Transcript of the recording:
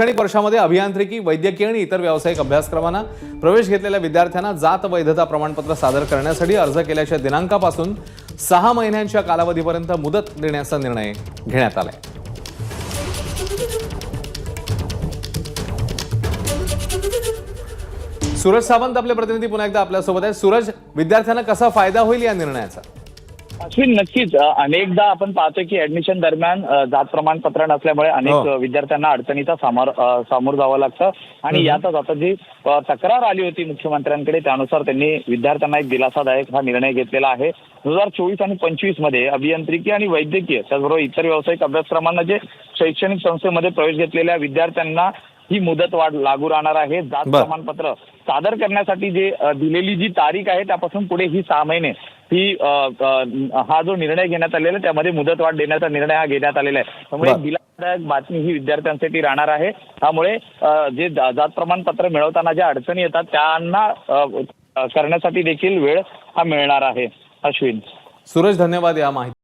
शैक्षणिक वर्षामध्ये अभियांत्रिकी वैद्यकीय आणि इतर व्यावसायिक अभ्यासक्रमांना प्रवेश घेतलेल्या विद्यार्थ्यांना जात वैधता प्रमाणपत्र सादर करण्यासाठी अर्ज केल्याच्या दिनांकापासून सहा महिन्यांच्या कालावधीपर्यंत मुदत देण्याचा निर्णय घेण्यात आलाय. सूरज सावंत आपले प्रतिनिधी पुन्हा एकदा आपल्यासोबत आहे सूरज विद्यार्थ्यांना कसा फायदा होईल या निर्णयाचा? अश्विन नक्कीच. अनेकदा आपण पाहतो की ऍडमिशन दरम्यान जात प्रमाणपत्र नसल्यामुळे अनेक हो. विद्यार्थ्यांना अडचणीचा सामोर सामोर जावं लागतं. आणि यातच आता जी तक्रार आली होती मुख्यमंत्र्यांकडे त्यानुसार त्यांनी विद्यार्थ्यांना एक दिलासादायक हा निर्णय घेतलेला आहे. दोन हजार चोवीस आणि पंचवीसमध्ये अभियांत्रिकी आणि वैद्यकीय त्याचबरोबर इतर व्यावसायिक अभ्यासक्रमांना जे शैक्षणिक संस्थेमध्ये प्रवेश घेतलेल्या विद्यार्थ्यांना ही मुदत वाढ लागू राहणार आहे. जात. प्रमाणपत्र सादर करण्यासाठी जे दिलेली जी तारीख आहे त्यापासून पुढे ही सहा महिने. ही हा जो निर्णय घेण्यात आलेला आहे त्यामध्ये मुदतवाढ देण्याचा निर्णय हा घेण्यात आलेला आहे. त्यामुळे. दिलासादायक बातमी ही विद्यार्थ्यांसाठी राहणार आहे. त्यामुळे जे जात प्रमाणपत्र मिळवताना ज्या अडचणी येतात त्यांना करण्यासाठी देखील वेळ हा मिळणार आहे. अश्विन. सूरज धन्यवाद या माहिती